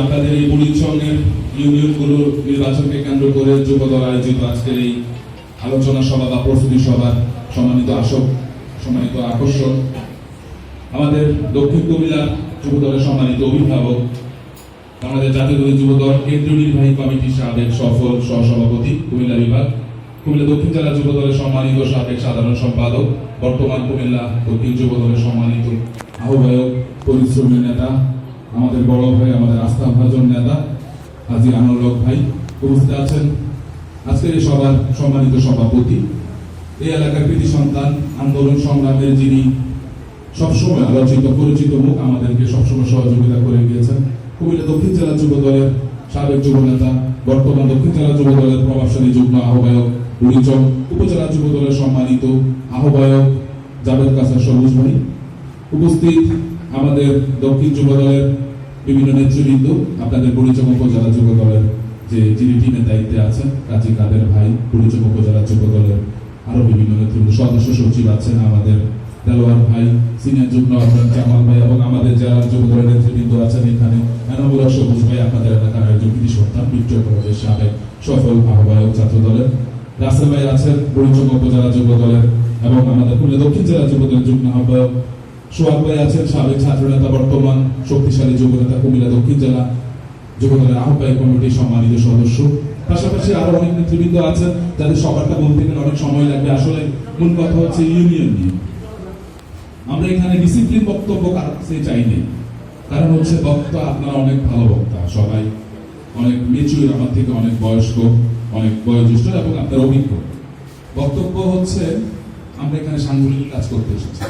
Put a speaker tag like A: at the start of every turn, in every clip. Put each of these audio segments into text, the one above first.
A: আপনাদের এই বুড়িচঙ্গের ইউনিয়নগুলো নির্বাচনকে কেন্দ্র করে যুবদল আয়োজিত আজকের এই আলোচনা সভা বা প্রস্তুতি সভার সম্মানিত আসক, সম্মানিত আকর্ষণ আমাদের দক্ষিণ কুমিল্লার যুবদলের সম্মানিত অভিভাবক আমাদের জাতীয় যুবদল কেন্দ্রীয় নির্বাহী কমিটির সাবেক সফল সহসভাপতি কুমিল্লা বিভাগ, কুমিল্লা দক্ষিণ জেলা যুবদলের সম্মানিত সাবেক সাধারণ সম্পাদক, বর্তমান কুমিল্লা দক্ষিণ যুবদলের সম্মানিত আহ্বায়ক, পরিশ্রমী নেতা আমাদের বড় ভাই, আমাদের আস্থাভাজন নেতা, হাজি আনুলক ভাই উপস্থিত আছেন। আজকের এই সভার সম্মানিত সভাপতি, এই এলাকার কৃতি সন্তান, আন্দোলন সংগ্রামের যিনি সবসময় আলোচিত, পরিচিত মুখ আমাদেরকে সবসময় সহযোগিতা করে গিয়েছেন। কুমিল্লা দক্ষিণ জেলা যুব দলের সাবেক যুব নেতা, বর্তমান দক্ষিণ জেলা যুব দলের প্রভাবশালী যুগ্ম আহ্বায়ক বুড়িচক উপজেলা যুব দলের সম্মানিত আহ্বায়ক জাভেদ কাসার সবুজ ভাই। উপস্থিত আমাদের দক্ষিণ যুব দলের বিভিন্ন নেতৃবৃন্দ আপনাদের বুড়িচক উপজেলা যুব দলের যে যিনি টিমের দায়িত্বে আছেন কাজী কাদের ভাই বুড়িচক উপজেলা যুব দলের আরও বিভিন্ন নেতৃবৃন্দ, সদস্য সচিব আছেন আমাদের দেলোয়ার ভাই সিনিয়র যুগ্ম আহ্বায়ক জামাল ভাই এবং আমাদের যারা যুব দলের নেতৃবৃন্দ আছেন এখানে এনামুল সবুজ ভাই আপনাদের এলাকার একজন কৃতি সন্তান বিক্রয় কলেজের সাবেক সফল আহ্বায়ক ছাত্র দলের। রাসেল ভাই আছেন বুড়িচক উপজেলা যুব দলের এবং আমাদের খুলনা দক্ষিণ জেলা যুব দলের যুগ্ম আহ্বায়ক সোহাগ আছেন সাবেক ছাত্র নেতা বর্তমান শক্তিশালী যুব নেতা কুমিল্লা দক্ষিণ জেলা যুব দলের আহ্বায়ক কমিটির সম্মানিত সদস্য। পাশাপাশি আরও অনেক নেতৃবৃন্দ আছেন, যাদের সবারটা বলতে গেলে অনেক সময় লাগবে। আসলে মূল কথা হচ্ছে ইউনিয়ন নিয়ে। আমরা এখানে ডিসিপ্লিন বক্তব্য কারও কাছে চাইনি কারণ হচ্ছে বক্তা আপনারা অনেক ভালো বক্তা। সবাই অনেক মেচুর আমার থেকে অনেক বয়স্ক, অনেক বয়োজ্যেষ্ঠ এবং আপনার অভিজ্ঞ। বক্তব্য হচ্ছে, আমরা এখানে সাংগঠনিক কাজ করতে এসেছি।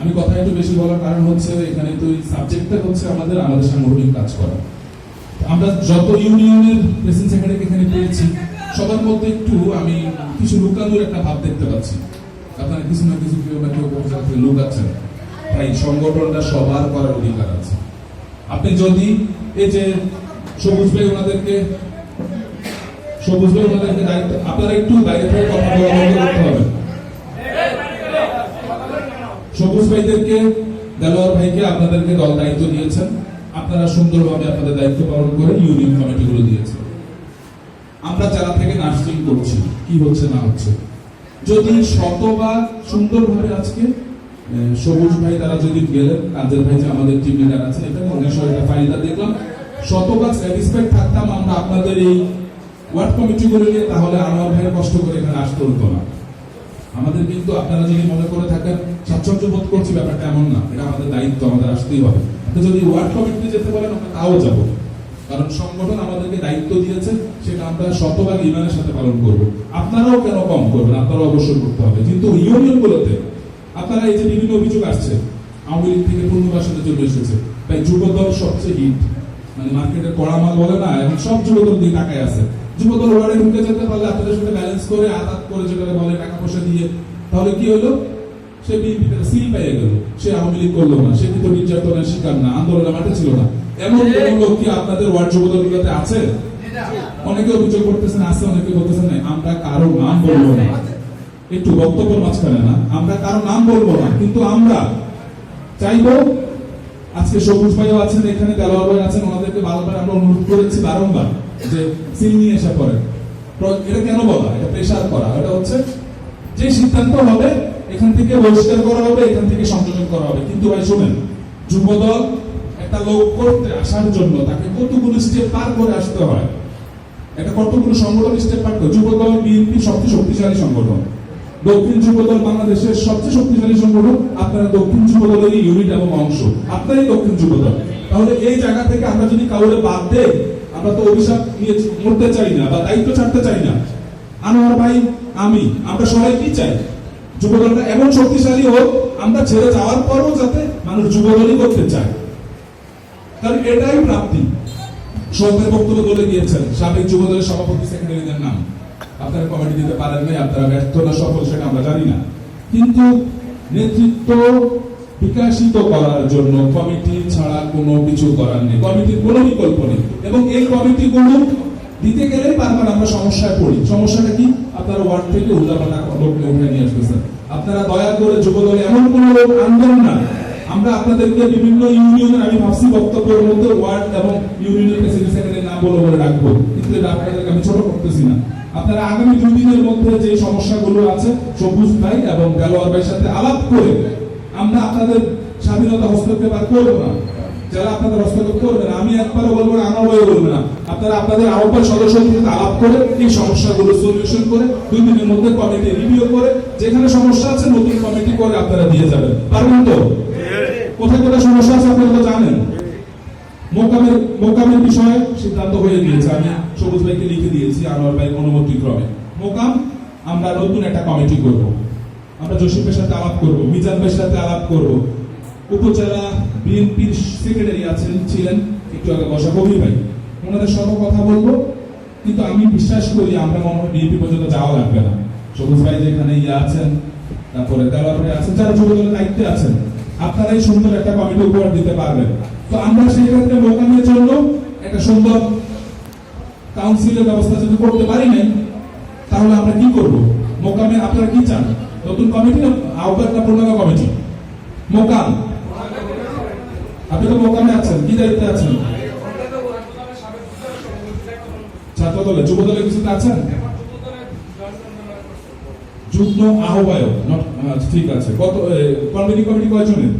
A: আমি কথা একটু বেশি বলার কারণ হচ্ছে এখানে তো সাবজেক্টটা হচ্ছে আমাদের আমাদের সাংগঠনিক কাজ করা। আমরা যত ইউনিয়নের প্রেসিডেন্ট সেক্রেটারি এখানে পেয়েছি, সবার মধ্যে একটু আমি কিছু লুকানোর একটা ভাব দেখতে পাচ্ছি। আপনারা কিছু না কিছু কেউ না কেউ লুকাচ্ছেন। তাই সংগঠনটা সবার করার অধিকার আছে। আপনি যদি এই যে সবুজ ভাই ওনাদেরকে, সবুজ ভাই ওনাদেরকে দায়িত্ব আপনারা একটু বাইরে থেকে কথা বলা বন্ধ করতে হবে। সবুজ ভাইদেরকে, দেলোয়ার ভাইকে আপনাদেরকে দল দায়িত্ব দিয়েছেন। আপনারা সুন্দরভাবে আপনাদের দায়িত্ব পালন করে ইউনিয়ন কমিটিগুলো দিয়েছেন। আমরা যারা থেকে নার্সিং করছি, কি হচ্ছে না হচ্ছে? যদি শতভাগ সুন্দরভাবে আজকে সবুজ ভাই তারা যদি গেলেন কাদের ভাই যে আমাদের টিম আছেন এটা উনিশশো একটা ফাইলটা দেখলাম। শতভাগ স্যাটিসফাইড থাকতাম আমরা আপনাদের এই ওয়ার্ড কমিটিগুলো নিয়ে, তাহলে আমার ভাইয়ের কষ্ট করে এখানে আসতে হতো না। আমাদের কিন্তু আপনারা যদি মনে করে থাকেন, স্বাচ্ছন্দ্য বোধ করছি ব্যাপারটা এমন না, এটা আমাদের দায়িত্ব, আমাদের আসতেই হবে। আপনি যদি ওয়ার্ড কমিটিতে যেতে পারেন আমরা তাও যাব। কারণ সংগঠন আমাদেরকে দায়িত্ব দিয়েছে, সেটা আমরা শতভাগ ইমানের সাথে পালন করব। আপনারাও কেন কম করবেন? আপনারাও অবশ্যই করতে হবে। কিন্তু ইউনিয়ন গুলোতে আপনারা এই যে বিভিন্ন অভিযোগ আসছে, আওয়ামী লীগ থেকে পুনর্বাসনের জন্য এসেছে, তাই যুবদল সবচেয়ে হিট। মানে মার্কেটের কড়া মাল বলে না, এখন সব যুবদল দিয়ে টাকায় আছে। যুবদল ওয়ার্ডে ঢুকে যেতে পারলে আপনাদের সাথে ব্যালেন্স করে আদাত করে যেটা বলে টাকা পয়সা দিয়ে, তাহলে কি হলো? সে বিএনপিতে সিল পেয়ে গেল। সে আওয়ামী লীগ করল না। সে কিন্তু নির্যাতনের শিকার না। আন্দোলনের মাঠে ছিল না। এমন কোন লোক কি আপনাদের ওয়ার্ড যুবদল গুলোতে আছে? অনেকে অভিযোগ করতেছেন, আছে অনেকে বলতেছেন না আমরা কারও নাম বলব না। একটু বক্তব্যের মাঝখানে না। আমরা কারও নাম বলব না, কিন্তু আমরা চাইব আজকে সবুজ ভাইও আছেন, এখানে দেলোয়ার ভাই আছেন, ওনাদেরকে বারবার আমরা অনুরোধ করেছি বারংবার যে সিল নিয়ে এসে পড়ে এটা কেন বলা? এটা প্রেশার করা। এটা হচ্ছে যে সিদ্ধান্ত হবে, এখান থেকে বহিষ্কার করা হবে, এখান থেকে সংযোজন করা হবে। কিন্তু ভাই, শুনেন, যুবদল একটা লোক করতে আসার জন্য তাকে কতগুলো স্টেপ পার করে আসতে হয়? এটা কতগুলো সংগঠন স্টেপ পার করে? যুবদল, বিএনপি সবচেয়ে শক্তিশালী সংগঠন। দক্ষিণ যুবদল বাংলাদেশের সবচেয়ে শক্তিশালী সংগঠন আপনারা দক্ষিণ যুবদলের ইউনিট এবং অংশ। আপনারই দক্ষিণ যুবদল তাহলে এই জায়গা থেকে আমরা যদি কাউরে বাদ দেই, আমরা তো অভিশাপ নিয়ে মরতে চাই না বা দায়িত্ব ছাড়তে চাই না। আনোয়ার ভাই, আমি, আমরা সবাই কি চাই? যুবদলটা এমন শক্তিশালী হোক, আমরা ছেড়ে যাওয়ার পরও যাতে মানুষ যুবদলই করতে চায়। কারণ এটাই প্রাপ্তি। সরকার বক্তব্য বলে গিয়েছেন, সাবেক যুবদলের সভাপতি সেক্রেটারিদের নাম। আপনারা কমিটি দিতে পারেন নাই, আপনারা ব্যর্থ না, সফল সেটা আমরা জানি না। কিন্তু নেতৃত্ব বিকাশিত করার জন্য কমিটি ছাড়া কোনো কিছু করার নেই। কমিটির কোনো বিকল্প নেই। এবং এই কমিটিগুলো দিতে গেলেই বারবার আমরা সমস্যায় পড়ি। সমস্যাটা কি? আপনারা ওয়ার্ড থেকে উল্টাপাল্টা লোককে উঠে নিয়ে আসতেছেন আপনারা দয়া করে যুবদলে এমন কোন লোক আনবেন না। আমরা আপনাদেরকে বিভিন্ন ইউনিয়নের, আমি ভাবছি বক্তব্যের মধ্যে ওয়ার্ড এবং ইউনিয়নের প্রেসিডেন্ট সেক্রেটারি নাম বলে বলে রাখব। কিন্তু এটা আমি ছোট করতেছি না। আপনারা আগামী দুই দিনের মধ্যে যে সমস্যাগুলো আছে, সবুজ ভাই এবং দেলোয়ার ভাইয়ের সাথে আলাপ করে আমরা আপনাদের স্বাধীনতা হস্তক্ষেপ আর করব না। যারা আপনাদের হস্তক্ষেপ করবে না, আমি একবারও বলব না আমার বইও বলব না। আপনারা আপনাদের আহ্বান সদস্যদের সাথে আলাপ করে এই সমস্যাগুলো সলিউশন করে দুই দিনের মধ্যে কমিটি রিভিউ করে, যেখানে সমস্যা আছে নতুন কমিটি করে আপনারা দিয়ে যাবেন। পারবেন তো? কোথায় কোথায় সমস্যা আছে আপনারা তো জানেন। মোকামের মোকামের বিষয়ে সিদ্ধান্ত হয়ে গিয়েছে, আমি সবুজ ভাইকে লিখে দিয়েছি আনোয়ার ভাই অনুমতি ক্রমে। মোকাম, আমরা নতুন একটা কমিটি করব। আমরা জসিমের সাথে আলাপ করব, মিজান ভাইয়ের সাথে আলাপ করব। উপজেলা বিএনপির সেক্রেটারি আছেন, ছিলেন একটু আগে বসা কবি ভাই। ওনাদের সঙ্গে কথা বলব, কিন্তু আমি বিশ্বাস করি আমরা মনে হয় বিএনপি পর্যন্ত যাওয়া লাগবে না। সবুজ ভাই যেখানে ইয়ে আছেন, তারপরে দেওয়ার ভাই আছেন, যারা যুব দলের দায়িত্বে আছেন, আপনারাই সুন্দর একটা কমিটি উপহার দিতে পারবেন। তো আমরা সেই ক্ষেত্রে মোকামের জন্য একটা সুন্দর কাউন্সিলের ব্যবস্থা যদি করতে পারি নাই, তাহলে আমরা কি করব? মোকামে আপনারা কি চান? নতুন কমিটি না আহ্বায়ক না পূর্ণাঙ্গ কমিটি? মোকাম। আপনি তো মোকামে আছেন, কি দায়িত্বে আছেন? ছাত্র দলে যুব দলে কিছুতে আছেন? যুগ্ম আহ্বায়ক ঠিক আছে। কত কমিটি কমিটি কয়জনের?